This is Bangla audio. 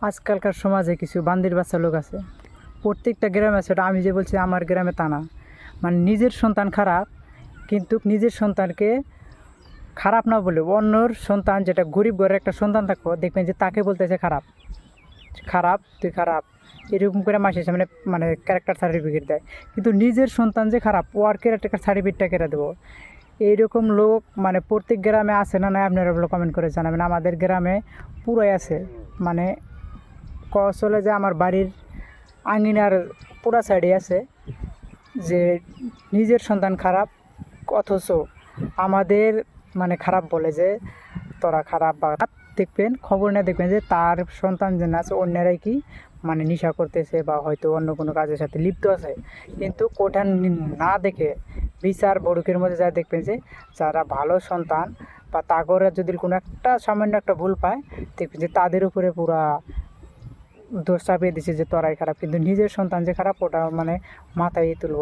আজকালকার সমাজে কিছু বান্দির বাচ্চা লোক আছে। প্রত্যেকটা গ্রামে আছে আমি যে বলছি আমার গ্রামে তা না। মানে নিজের সন্তান খারাপ, কিন্তু নিজের সন্তানকে খারাপ না বলে, অন্যর সন্তান যেটা গরিব ঘরের একটা সন্তান থাকব, দেখবেন যে তাকে বলতেছে খারাপ। খারাপ, তুই খারাপ। এরকম করে মাসের সামনে মানে ক্যারেক্টার সার্টিফিকেট দেয়। কিন্তু নিজের সন্তান যে খারাপ ওয়ার ক্যারেক্টার সার্টিফিকেটটা কেটে দেবো। এইরকম লোক মানে প্রত্যেক গ্রামে আছে না না আপনারা কমেন্ট করে জানাবেন। আমাদের গ্রামে পুরোই আছে। মানে ক চলে যে আমার বাড়ির আঙিনার পুরা সাইডে আছে যে নিজের সন্তান খারাপ, অথচ আমাদের মানে খারাপ বলে যে তোরা খারাপ বা দেখবেন, খবর না দেখবেন যে তার সন্তান যে আছে, অন্যরাই কি মানে নেশা করতেছে বা হয়তো অন্য কোনো কাজের সাথে লিপ্ত আছে। কিন্তু কোটা নি- দেখে বিচার বড়ুকের মধ্যে যা দেখবেন যে যারা ভালো সন্তান বা তাগরে যদি কোনো একটা সামান্য একটা ভুল পায়, দেখবেন যে তাদের উপরে পুরা দোষ চাপিয়ে দিচ্ছে যে তোরাই খারাপ, কিন্তু নিজের সন্তান যে খারাপ ওটা মানে মাথায় তুলব।